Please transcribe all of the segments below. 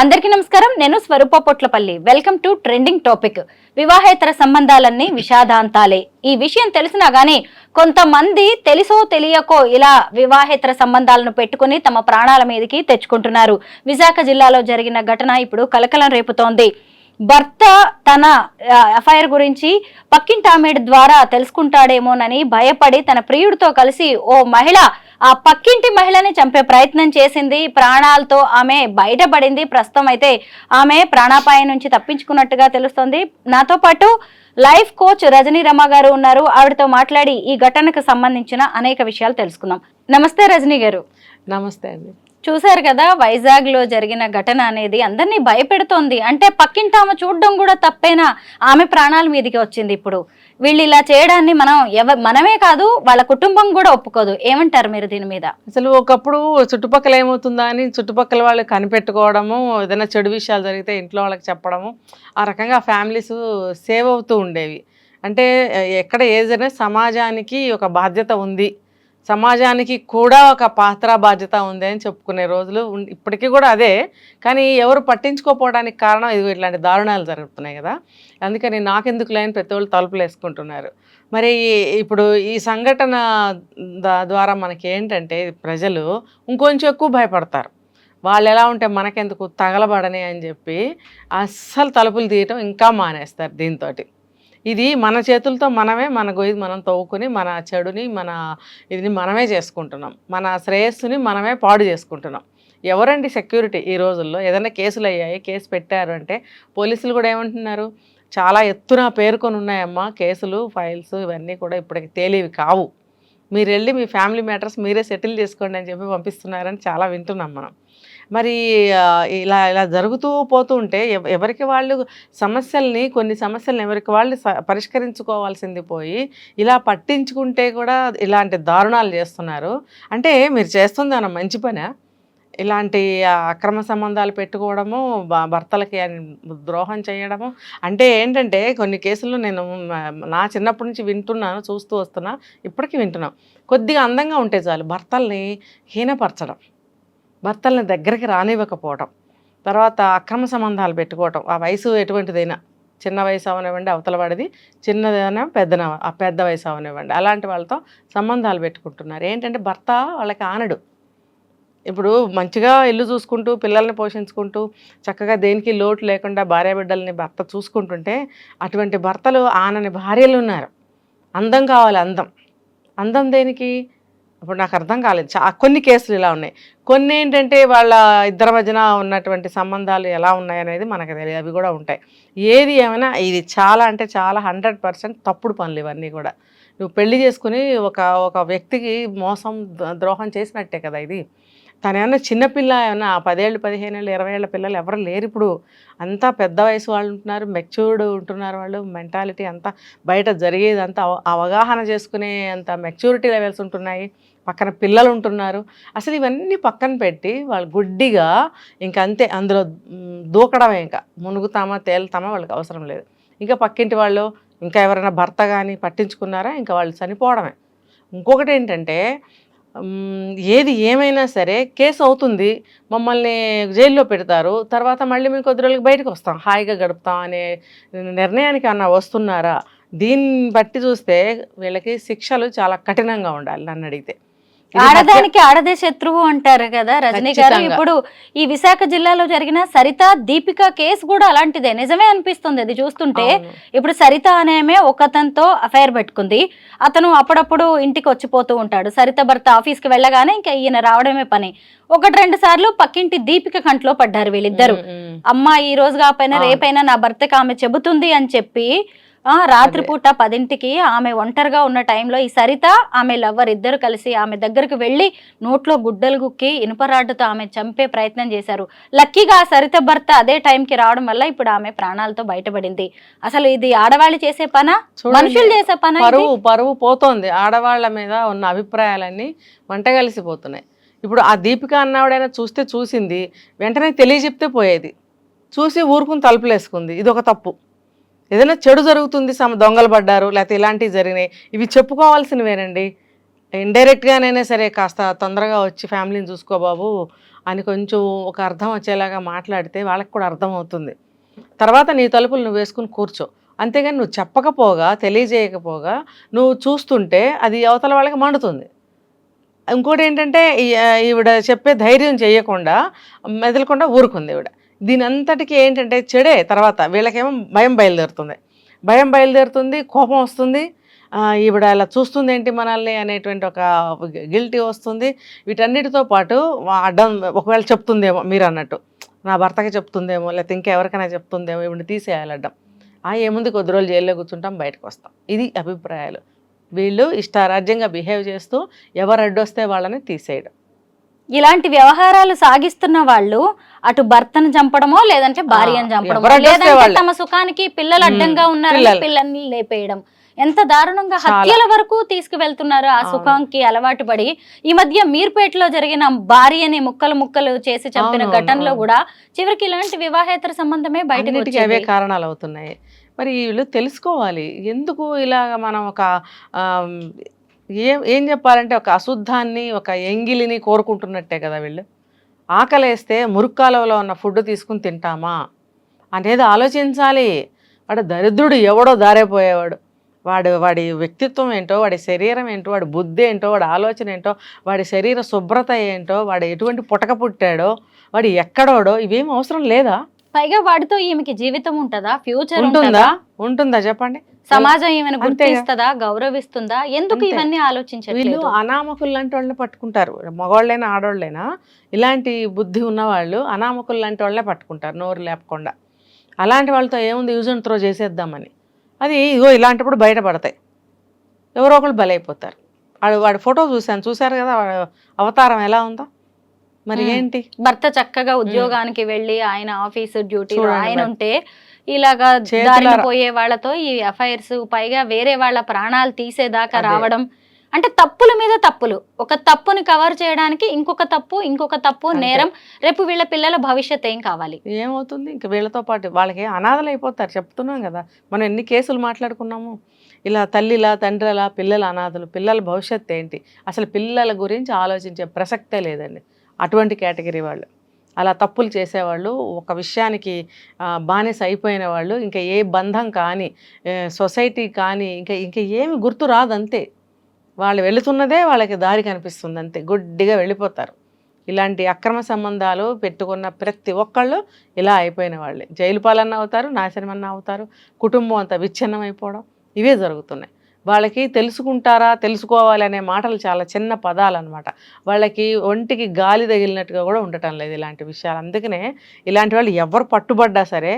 అందరికీ నమస్కారం. నేను Swaroopa Potlapalli. Welcome to trending topic వివాహేతర సంబంధాలన్నీ విషాదాంతాలే. ఈ విషయం తెలిసినా గానీ కొంతమంది తెలుసో తెలియకో ఇలా వివాహేతర సంబంధాలను పెట్టుకుని తమ ప్రాణాల మీదకి తెచ్చుకుంటున్నారు. విశాఖ జిల్లాలో జరిగిన ఘటన ఇప్పుడు కలకలం రేపుతోంది. భర్త తన ఎఫ్ఐఆర్ గురించి పక్కింటి ద్వారా తెలుసుకుంటాడేమోనని భయపడి తన ప్రియుడితో కలిసి ఓ మహిళ ఆ పక్కింటి మహిళని చంపే ప్రయత్నం చేసింది. ప్రాణాలతో ఆమె బయటపడింది. ప్రస్తుతం అయితే ఆమె ప్రాణాపాయం నుంచి తప్పించుకున్నట్టుగా తెలుస్తోంది. నాతో పాటు లైఫ్ కోచ్ రజనీ రమ గారు ఉన్నారు. ఆవిడతో మాట్లాడి ఈ ఘటనకు సంబంధించిన అనేక విషయాలు తెలుసుకుందాం. నమస్తే రజనీ గారు. నమస్తే అండి. చూశారు కదా వైజాగ్లో జరిగిన ఘటన అనేది అందరినీ భయపెడుతోంది. అంటే పక్కింటి ఆమె చూడడం కూడా తప్పేనా? ఆమె ప్రాణాల మీదకి వచ్చింది ఇప్పుడు. వీళ్ళు ఇలా చేయడాన్ని మనం ఎవ మనమే కాదు వాళ్ళ కుటుంబం కూడా ఒప్పుకోదు. ఏమంటారు మీరు దీని మీద? అసలు ఒకప్పుడు చుట్టుపక్కల ఏమవుతుందా అని చుట్టుపక్కల వాళ్ళు కనిపెట్టుకోవడము ఏదైనా చెడు విషయాలు జరిగితే ఇంట్లో వాళ్ళకి చెప్పడము ఆ రకంగా ఫ్యామిలీస్ సేవ్ అవుతూ ఉండేవి. అంటే ఎక్కడ ఏదైనా సమాజానికి ఒక బాధ్యత ఉంది. సమాజానికి కూడా ఒక పాత్ర బాధ్యత ఉంది అని చెప్పుకునే రోజులు ఇప్పటికీ కూడా అదే. కానీ ఎవరు పట్టించుకోపోవడానికి కారణం ఇది ఇట్లాంటి దారుణాలు జరుగుతున్నాయి కదా. అందుకని నాకెందుకు లేని ప్రతి వాళ్ళు తలుపులు వేసుకుంటున్నారు. మరి ఇప్పుడు ఈ సంఘటన ద్వారా మనకి ఏంటంటే ప్రజలు ఇంకొంచెం ఎక్కువ భయపడతారు. వాళ్ళు ఎలా ఉంటే మనకెందుకు తగలబడని అని చెప్పి అస్సలు తలుపులు తీయటం ఇంకా మానేస్తారు దీంతో ఇది మన చేతులతో మనమే మన గొయ్యి మనం తవ్వుకుని మన చెడుని మన ఇది మనమే చేసుకుంటున్నాం. మన శ్రేయస్సుని మనమే పాడు చేసుకుంటున్నాం. ఎవరండి సెక్యూరిటీ ఈ రోజుల్లో? ఏదైనా కేసులు అయ్యాయి? కేసు పెట్టారు అంటే పోలీసులు కూడా ఏమంటున్నారు? చాలా ఎత్తున పేర్కొని ఉన్నాయమ్మా కేసులు ఫైల్స్ ఇవన్నీ కూడా ఇప్పటికి తేలివి కావు. మీరు వెళ్ళి మీ ఫ్యామిలీ మ్యాటర్స్ మీరే సెటిల్ చేసుకోండి అని చెప్పి పంపిస్తున్నారని చాలా వింటున్నాం మనం. మరి ఇలా ఇలా జరుగుతూ పోతూ ఉంటే ఎవ- ఎవరికి వాళ్ళు సమస్యల్ని కొన్ని సమస్యలను ఎవరికి వాళ్ళు స- పరిష్కరించుకోవాల్సింది పోయి ఇలా పట్టించుకుంటే కూడా ఇలాంటి దారుణాలు చేస్తున్నారు. అంటే మీరు చేస్తుంది అన్న మంచి పనే? ఇలాంటి అక్రమ సంబంధాలు పెట్టుకోవడము భర్తలకి ద్రోహం చేయడము? అంటే ఏంటంటే కొన్ని కేసులు నేను నా చిన్నప్పటి నుంచి వింటున్నాను చూస్తూ వస్తున్నా ఇప్పటికీ వింటున్నాం. కొద్దిగా అందంగా ఉంటే చాలు భర్తల్ని హీనపరచడం. భర్తల్ని దగ్గరికి రానివ్వకపోవటం. తర్వాత అక్రమ సంబంధాలు పెట్టుకోవటం. ఆ వయసు ఎటువంటిదైనా? చిన్న వయసు అవనివ్వండి అవతలవాడిది చిన్నదైనా పెద్దన ఆ పెద్ద వయసు అవనివ్వండి. అలాంటి వాళ్ళతో సంబంధాలు పెట్టుకుంటున్నారు. ఏంటంటే భర్త వాళ్ళకి ఆనడు. ఇప్పుడు మంచిగా ఇల్లు చూసుకుంటూ పిల్లల్ని పోషించుకుంటూ చక్కగా దేనికి లోటు లేకుండా భార్య బిడ్డల్ని భర్త చూసుకుంటుంటే అటువంటి భర్తలు ఆనని భార్యలు ఉన్నారు అందం కావాలి అందం. అందం దేనికి? ఇప్పుడు నాకు అర్థం కాలేదు. చా కొన్ని కేసులు ఇలా ఉన్నాయి. కొన్ని ఏంటంటే వాళ్ళ ఇద్దరి మధ్యన ఉన్నటువంటి సంబంధాలు ఎలా ఉన్నాయనేది మనకు తెలియదు. అవి కూడా ఉంటాయి. ఏది ఏమైనా ఇది చాలా అంటే చాలా హండ్రెడ్ పర్సెంట్ తప్పుడు పనులు ఇవన్నీ కూడా. నువ్వు పెళ్ళి చేసుకుని ఒక ఒక వ్యక్తికి మోసం ద్రోహం చేసినట్టే కదా ఇది. తనేమన్నా చిన్నపిల్ల ఏమన్నా పదేళ్ళు పదిహేను ఏళ్ళు ఇరవై ఏళ్ళ పిల్లలు ఎవరు లేరు ఇప్పుడు. అంతా పెద్ద వయసు వాళ్ళు ఉంటున్నారు మెచ్యూర్డ్ ఉంటున్నారు వాళ్ళు మెంటాలిటీ అంతా బయట జరిగేది అంతా అవ- అవగాహన చేసుకునే అంత మెచ్యూరిటీ లెవెల్స్ ఉంటున్నాయి పక్కన పిల్లలు ఉంటున్నారు. అసలు ఇవన్నీ పక్కన పెట్టి వాళ్ళు గుడ్డిగా ఇంకంతే అంతే అందులో దూకడమే ఇంకా. మునుగుతామా తేలుతామా వాళ్ళకి అవసరం లేదు. ఇంకా పక్కింటి వాళ్ళు ఇంకా ఎవరైనా భర్త కానీ పట్టించుకున్నారా ఇంకా వాళ్ళు చనిపోవడమే. ఇంకొకటి ఏంటంటే ఏది ఏమైనా సరే కేసు అవుతుంది. మమ్మల్ని జైల్లో పెడతారు. తర్వాత మళ్ళీ మేము కొద్ది రోజులకి బయటకు వస్తాం. హాయిగా గడుపుతాం అనే నిర్ణయానికి అన్న వస్తున్నారా? దీన్ని బట్టి చూస్తే వీళ్ళకి శిక్షలు చాలా కఠినంగా ఉండాలి నన్ను అడిగితే. ఆడదానికి ఆడదే శత్రువు అంటారు కదా రజనీ గారు. ఇప్పుడు ఈ విశాఖ జిల్లాలో జరిగిన సరిత దీపిక కేసు కూడా అలాంటిదే నిజమే అనిపిస్తుంది అది చూస్తుంటే. ఇప్పుడు సరిత అనేమే ఒకతనితో అఫైర్ పెట్టుకుంది అతను అప్పుడప్పుడు ఇంటికి వచ్చిపోతూ ఉంటాడు సరిత భర్త ఆఫీస్కి వెళ్ళగానే ఇంకా ఈయన రావడమే పని ఒకటి రెండు సార్లు పక్కింటి దీపిక కంట్లో పడ్డారు వీళ్ళిద్దరు. అమ్మ ఈ రోజు కాకపోయినా. రేపైనా నా భర్తకి ఆమె చెబుతుంది అని చెప్పి రాత్రిపూట పదింటికి ఆమె ఒంటరిగా ఉన్న టైంలో ఈ సరిత ఆమె లవ్వర్ ఇద్దరు కలిసి ఆమె దగ్గరకు వెళ్ళి నోట్లో గుడ్డలు గుక్కి ఇనుపరాడ్డుతో ఆమె చంపే ప్రయత్నం చేశారు. లక్కీగా ఆ సరిత భర్త అదే టైంకి రావడం వల్ల ఇప్పుడు ఆమె ప్రాణాలతో బయటపడింది. అసలు ఇది ఆడవాళ్ళు చేసే పనా? మనుషులు చేసే పనా? పరువు పరువు పోతోంది. ఆడవాళ్ళ మీద ఉన్న అభిప్రాయాలన్నీ వంట కలిసిపోతున్నాయి. ఇప్పుడు ఆ దీపిక అన్నవాడైనా చూస్తే చూసింది వెంటనే తెలియజెప్తే పోయేది. చూసి ఊరుకుని తలుపులేసుకుంది. ఇది ఒక తప్పు. ఏదైనా చెడు జరుగుతుంది సమ దొంగలు పడ్డారు లేకపోతే ఇలాంటివి జరిగినాయి ఇవి చెప్పుకోవాల్సినవేనండి. ఇండైరెక్ట్గానైనా సరే కాస్త తొందరగా వచ్చి ఫ్యామిలీని చూసుకో బాబు అని కొంచెం ఒక అర్థం వచ్చేలాగా మాట్లాడితే వాళ్ళకి కూడా అర్థం అవుతుంది తర్వాత నీ తలుపులు నువ్వు వేసుకుని కూర్చో. అంతేగాని నువ్వు చెప్పకపోగా తెలియజేయకపోగా నువ్వు చూస్తుంటే అది అవతల వాళ్ళకి మండుతుంది. ఇంకోటి ఏంటంటే ఈవిడ చెప్పే ధైర్యం చేయకుండా మెదలకుండా ఊరుకుంది ఈవిడ. దీని అంతటికి ఏంటంటే చెడే తర్వాత వీళ్ళకేమో భయం బయలుదేరుతుంది. భయం బయలుదేరుతుంది కోపం వస్తుంది. ఈవిడ ఇలా చూస్తుంది ఏంటి మనల్ని అనేటువంటి ఒక గిల్టీ వస్తుంది. వీటన్నిటితో పాటు అడ్డం ఒకవేళ చెప్తుందేమో మీరు అన్నట్టు నా భర్తకి చెప్తుందేమో లేకపోతే ఇంకెవరికైనా చెప్తుందేమో ఈవిడ తీసేయాలి అడ్డం. ఆ ఏముంది కొద్ది రోజులు జైల్లో కూర్చుంటాం బయటకు వస్తాం. ఇది అభిప్రాయాలు. వీళ్ళు ఇష్టారాజ్యంగా బిహేవ్ చేస్తూ ఎవరు అడ్డొస్తే వాళ్ళని తీసేయడం. ఇలాంటి వ్యవహారాలు సాగిస్తున్న వాళ్ళు అటు భర్తను చంపడమో లేదంటే భార్యను చంపడమో లేదంటే. తమ సుఖానికి పిల్లలు. అడ్డంగా ఉన్నారని పిల్లలు. పిల్లల్ని లేపేయడం ఎంత దారుణంగా. హత్యల వరకు తీసుకువెళ్తున్నారు ఆ. సుఖానికి అలవాటు పడి ఈ మధ్య మీర్పేటలో జరిగిన భార్యని ముక్కలు ముక్కలు చేసి చంపిన ఘటనలో. కూడా చివరికి ఇలాంటి వివాహేతర సంబంధమే బయటకు అన్నిటికీ అవే కారణాలు అవుతున్నాయి మరి వీళ్ళు తెలుసుకోవాలి ఎందుకు ఇలాగ మనం ఒక ఏం ఏం చెప్పాలంటే ఒక అశుద్ధాన్ని ఒక ఎంగిలిని కోరుకుంటున్నట్టే కదా వీళ్ళు. ఆకలేస్తే మురుక్కాలువలో ఉన్న ఫుడ్ తీసుకుని తింటామా అనేది ఆలోచించాలి. వాడు దరిద్రుడు ఎవడో దారైపోయేవాడు. వాడు వాడి వ్యక్తిత్వం ఏంటో వాడి శరీరం ఏంటో వాడి బుద్ధి ఏంటో వాడి ఆలోచన ఏంటో వాడి శరీర శుభ్రత ఏంటో వాడు ఎటువంటి పుటక పుట్టాడో వాడు ఎక్కడోడో ఇవేం అవసరం లేదా? పైగా వాడితో ఈమెకి జీవితం ఉంటదా? ఫ్యూచర్ ఉంటుందా? ఉంటుందా? చెప్పండి. సమాజం ఈమెను అంతేగా. గుర్తిస్తుందా? గౌరవిస్తుందా? ఎందుకు. ఇవన్నీ వీళ్ళు ఆలోచించట్లేదు అనామకులు లాంటి వాళ్ళని పట్టుకుంటారు. మగవాళ్ళైనా ఆడవాళ్ళైనా ఇలాంటి బుద్ధి ఉన్నవాళ్ళు అనామకులు లాంటి వాళ్ళే పట్టుకుంటారు నోరు లేపకుండా. అలాంటి వాళ్ళతో ఏముంది? యూజ్ అండ్ త్రో చేసేద్దామని. అది ఇగో ఇలాంటప్పుడు బయటపడతాయి. ఎవరో ఒకళ్ళు బలైపోతారు. వాడు వాడి ఫోటో చూశాను. చూశారు కదా అవతారం ఎలా ఉందో? మరి. ఏంటి? భర్త చక్కగా ఉద్యోగానికి వెళ్ళి ఆయన ఆఫీసు డ్యూటీ ఆయన. ఉంటే ఇలాగా దారిన పోయే వాళ్ళతో ఈ ఎఫ్ఐఆర్స్ పైగా వేరే వాళ్ళ ప్రాణాలు తీసేదాకా. రావడం. అంటే తప్పుల మీద తప్పులు. ఒక తప్పుని కవర్ చేయడానికి ఇంకొక తప్పు ఇంకొక తప్పు. నేరం. రేపు వీళ్ళ పిల్లల భవిష్యత్ ఏం కావాలి? ఏమవుతుంది? ఇంక వీళ్ళతో పాటు వాళ్ళకి అనాథలు అయిపోతారు. చెప్తున్నాం కదా. మనం ఎన్ని కేసులు మాట్లాడుకున్నాము? ఇలా తల్లిలా తండ్రిలా పిల్లల అనాథలు పిల్లల భవిష్యత్తు ఏంటి? అసలు పిల్లల గురించి ఆలోచించే ప్రసక్తే లేదండి. అటువంటి కేటగిరీ వాళ్ళు. అలా తప్పులు చేసేవాళ్ళు ఒక విషయానికి బానిస అయిపోయిన వాళ్ళు ఇంకా ఏ బంధం కానీ సొసైటీ కానీ ఇంకా ఇంకా ఏమి గుర్తు రాదు అంతే వాళ్ళు వెళుతున్నదే వాళ్ళకి దారి కనిపిస్తుంది అంతే. గుడ్డిగా వెళ్ళిపోతారు. ఇలాంటి అక్రమ సంబంధాలు పెట్టుకున్న ప్రతి ఒక్కళ్ళు ఇలా అయిపోయిన వాళ్ళే. జైలు పాలన్న అవుతారు నాశనమన్న అవుతారు కుటుంబం అంతా విచ్ఛిన్నం అయిపోవడం ఇవే జరుగుతున్నాయి. వాళ్ళకి తెలుసుకుంటారా తెలుసుకోవాలి అనే మాటలు చాలా చిన్న పదాలు అనమాట వాళ్ళకి ఒంటికి గాలి తగిలినట్టుగా కూడా ఉండటం లేదు ఇలాంటి విషయాలు. అందుకనే ఇలాంటి వాళ్ళు ఎవరు పట్టుబడ్డా సరే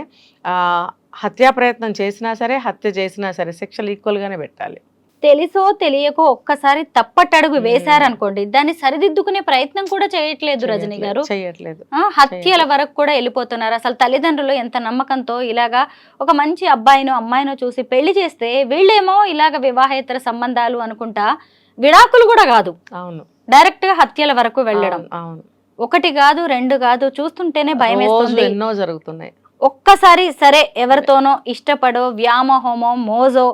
హత్యా ప్రయత్నం చేసినా సరే హత్య చేసినా సరే శిక్షలు ఈక్వల్గానే పెట్టాలి. తెలుసో తెలియకో ఒక్కసారి తప్పటడుగు. వేశారనుకోండి దాన్ని సరిదిద్దుకునే ప్రయత్నం కూడా చేయట్లేదు రజనీ గారు. చేయట్లేదు. హత్యల వరకు కూడా వెళ్ళిపోతున్నారు. అసలు తల్లిదండ్రులు ఎంత నమ్మకంతో ఇలాగా ఒక మంచి అబ్బాయినో అమ్మాయినో చూసి పెళ్ళి చేస్తే వీళ్ళేమో ఇలాగ వివాహేతర సంబంధాలు అనుకుంటా విడాకులు కూడా కాదు. అవును. డైరెక్ట్గా హత్యల వరకు వెళ్ళడం. అవును, ఒకటి కాదు రెండు కాదు చూస్తుంటేనే భయం ఎన్నో జరుగుతున్నాయి. ఒక్కసారి సరే ఎవరితోనో ఇష్టపడో వ్యామోహమో మోజో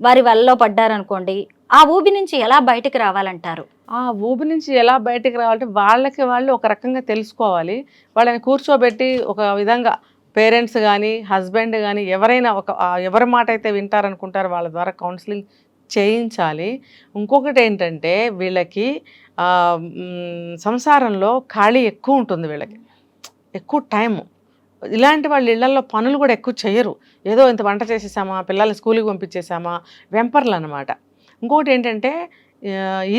వారి వల్ల పడ్డారనుకోండి ఆ ఊబి నుంచి ఎలా బయటికి రావాలంటారు? ఆ ఊబి నుంచి ఎలా బయటికి రావాలంటే వాళ్ళకి వాళ్ళు ఒక రకంగా తెలుసుకోవాలి. వాళ్ళని కూర్చోబెట్టి ఒక విధంగా పేరెంట్స్ కానీ హస్బెండ్ కానీ ఎవరైనా ఒక ఎవరి మాట అయితే వింటారనుకుంటారో వాళ్ళ ద్వారా కౌన్సిలింగ్ చేయించాలి. ఇంకొకటి ఏంటంటే వీళ్ళకి సంసారంలో ఖాళీ ఎక్కువ ఉంటుంది వీళ్ళకి. ఎక్కువ టైము. ఇలాంటి వాళ్ళ ఇళ్ళలో పనులు కూడా ఎక్కువ చేయరు. ఏదో ఇంత వంట చేసేసామా పిల్లల్ని స్కూల్కి పంపించేసామా వెంపర్లు అనమాట ఇంకోటి ఏంటంటే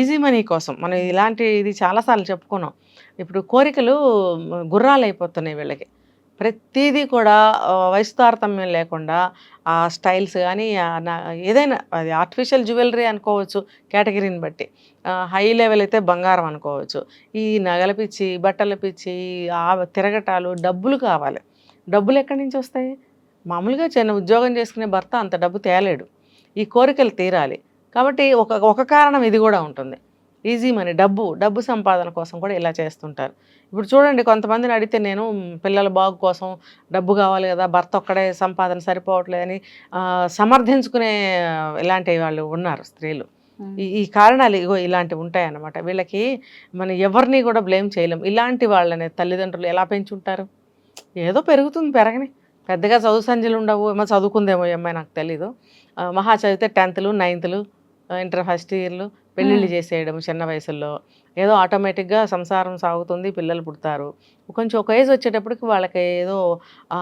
ఈజీ మనీ కోసం. మనం ఇలాంటి ఇది చాలాసార్లు చెప్పుకున్నాం. ఇప్పుడు కోరికలు గుర్రాలు అయిపోతున్నాయి వీళ్ళకి. ప్రతిదీ కూడా వయసు తారతమ్యం లేకుండా ఆ స్టైల్స్ కానీ ఏదైనా అది ఆర్టిఫిషియల్ జ్యువెలరీ అనుకోవచ్చు కేటగిరీని బట్టి. హై లెవెల్ అయితే బంగారం అనుకోవచ్చు. ఈ నగల పిచ్చి బట్టల పిచ్చి ఆ తిరగటాలు డబ్బులు కావాలి. డబ్బులు ఎక్కడి నుంచి వస్తాయి? మామూలుగా చిన్న ఉద్యోగం చేసుకునే భర్త అంత డబ్బు తేలేడు. ఈ కోరికలు తీరాలి. కాబట్టి ఒక ఒక కారణం ఇది కూడా ఉంటుంది. ఈజీ మనీ డబ్బు డబ్బు సంపాదన కోసం కూడా ఇలా చేస్తుంటారు. ఇప్పుడు చూడండి కొంతమందిని అడిగితే నేను పిల్లల బాగు కోసం డబ్బు కావాలి కదా భర్త ఒక్కడే సంపాదన సరిపోవట్లేదని సమర్థించుకునే ఇలాంటి వాళ్ళు ఉన్నారు స్త్రీలు. ఈ ఈ కారణాలు ఇగో ఇలాంటివి ఉంటాయన్నమాట. వీళ్ళకి మనం ఎవరిని కూడా బ్లేమ్ చేయలేం. ఇలాంటి వాళ్ళని తల్లిదండ్రులు ఎలా పెంచుంటారు? ఏదో పెరుగుతుంది పెరగని. పెద్దగా చదువు సంధ్యలు ఉండవు. ఏమో చదువుకుందేమో అమ్మాయి నాకు తెలీదు. మహా చదివితే టెన్త్లు నైన్త్లు ఇంటర్ ఫస్ట్ ఇయర్లు పెళ్ళిళ్ళు చేసేయడం చిన్న వయసులో ఏదో ఆటోమేటిక్గా సంసారం సాగుతుంది పిల్లలు పుడతారు. కొంచెం ఒక ఏజ్ వచ్చేటప్పటికి వాళ్ళకి ఏదో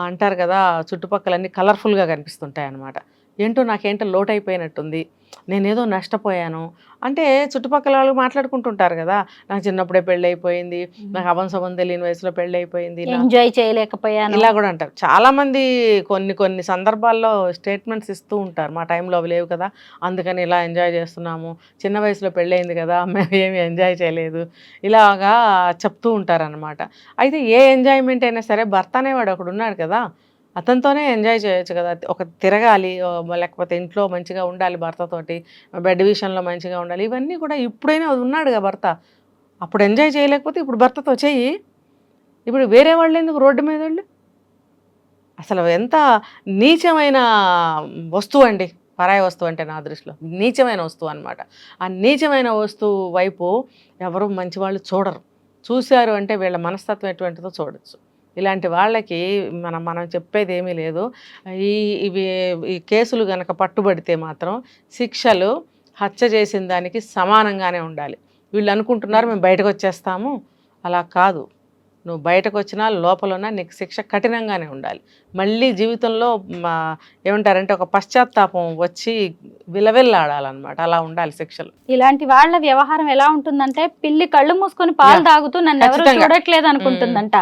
అంటారు కదా చుట్టుపక్కలన్నీ కలర్ఫుల్గా కనిపిస్తుంటాయి అన్నమాట ఏంటో నాకేంటో లోటు అయిపోయినట్టుంది నేనేదో నష్టపోయాను. అంటే చుట్టుపక్కల వాళ్ళు మాట్లాడుకుంటుంటారు కదా నాకు చిన్నప్పుడే పెళ్ళి అయిపోయింది నాకు అవంశవం తెలియని వయసులో పెళ్ళి అయిపోయింది ఎంజాయ్ చేయలేకపోయాను. ఇలా కూడా అంటారు. చాలా మంది కొన్ని కొన్ని సందర్భాల్లో స్టేట్మెంట్స్ ఇస్తూ ఉంటారు. మా టైంలో అవి లేవు కదా అందుకని ఇలా ఎంజాయ్ చేస్తున్నాము. చిన్న వయసులో పెళ్ళయింది కదా మేము ఏమి ఎంజాయ్ చేయలేదు. ఇలాగా చెప్తూ ఉంటారనమాట అయితే ఏ ఎంజాయ్మెంట్ అయినా సరే భర్త అనేవాడు ఒకడు ఉన్నాడు కదా అతనితోనే ఎంజాయ్ చేయొచ్చు కదా. ఒక తిరగాలి లేకపోతే ఇంట్లో మంచిగా ఉండాలి భర్తతోటి బెడ్ విషయంలో మంచిగా ఉండాలి. ఇవన్నీ కూడా ఇప్పుడైనా ఉన్నాడుగా భర్త. అప్పుడు ఎంజాయ్ చేయలేకపోతే ఇప్పుడు భర్తతో చెయ్యి. ఇప్పుడు వేరే వాళ్ళు ఎందుకు రోడ్డు మీద వాళ్ళు? అసలు ఎంత నీచమైన వస్తువు అండి. పరాయి వస్తువు అంటే నా దృష్టిలో. నీచమైన వస్తువు అనమాట ఆ నీచమైన వస్తువు వైపు ఎవరు మంచి వాళ్ళు చూడరు. చూశారు అంటే వీళ్ళ మనస్తత్వం ఎటువంటిదో చూడొచ్చు. ఇలాంటి వాళ్ళకి మనం మనం చెప్పేది ఏమీ లేదు. ఈ ఇవి ఈ కేసులు కనుక పట్టుబడితే మాత్రం శిక్షలు హత్య చేసిన దానికి సమానంగానే ఉండాలి. వీళ్ళు అనుకుంటున్నారు మేము బయటకు వచ్చేస్తాము. అలా కాదు. నువ్వు బయటకు వచ్చినా లోపల ఉన్నా నీకు శిక్ష కఠినంగానే ఉండాలి. మళ్ళీ జీవితంలో ఏమంటారంటే ఒక పశ్చాత్తాపం వచ్చి విలవిల్లాడాలన్నమాట. అలా ఉండాలి శిక్షలు. ఇలాంటి వాళ్ళ వ్యవహారం ఎలా ఉంటుందంటే పిల్లి కళ్ళు మూసుకొని పాలు. తాగుతూ నన్ను ఎవరు. చూడట్లేదు అనుకుంటుందంట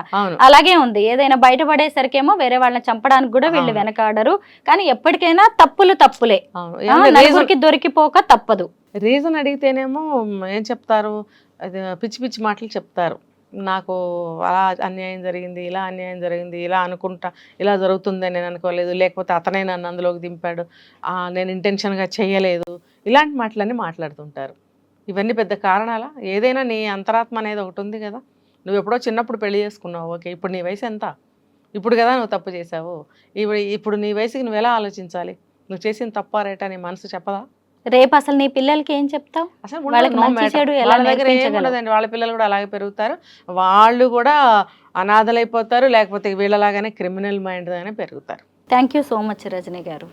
అలాగే ఉంది. ఏదైనా బయటపడేసరికేమో వేరే వాళ్ళని చంపడానికి కూడా వీళ్ళు. వెనకాడరు. కానీ ఎప్పటికైనా తప్పులు తప్పులే. నలుగురికి దొరికిపోక తప్పదు. రీజన్ అడిగితేనేమో ఏం చెప్తారు? పిచ్చి పిచ్చి మాటలు చెప్తారు. నాకు అలా అన్యాయం జరిగింది ఇలా అన్యాయం జరిగింది ఇలా అనుకుంటా ఇలా జరుగుతుందని నేను అనుకోలేదు. లేకపోతే అతనే నన్ను అందులోకి దింపాడు. నేను ఇంటెన్షన్గా చేయలేదు. ఇలాంటి మాటలన్నీ మాట్లాడుతుంటారు. ఇవన్నీ పెద్ద కారణాలా? ఏదైనా నీ అంతరాత్మ అనేది ఒకటి ఉంది కదా. నువ్వు ఎప్పుడో చిన్నప్పుడు పెళ్ళి చేసుకున్నావు. ఓకే ఇప్పుడు నీ వయసు ఎంత? ఇప్పుడు కదా నువ్వు తప్పు చేసావు ఇప్పుడు ఇప్పుడు నీ వయసుకి నువ్వు ఎలా ఆలోచించాలి? నువ్వు చేసిన తప్ప రేటా నీ మనసు చెప్పదా? రేపు అసలు నీ పిల్లలకి ఏం చెప్తావు? అసలు వాళ్ళకి మంచి. చెడు ఎలా వాళ్ళ పిల్లలు కూడా అలాగే పెరుగుతారు. వాళ్ళు కూడా అనాథలైపోతారు. లేకపోతే వీళ్ళలాగానే క్రిమినల్ మైండ్ గానే పెరుగుతారు. Thank you so much Rajani garu.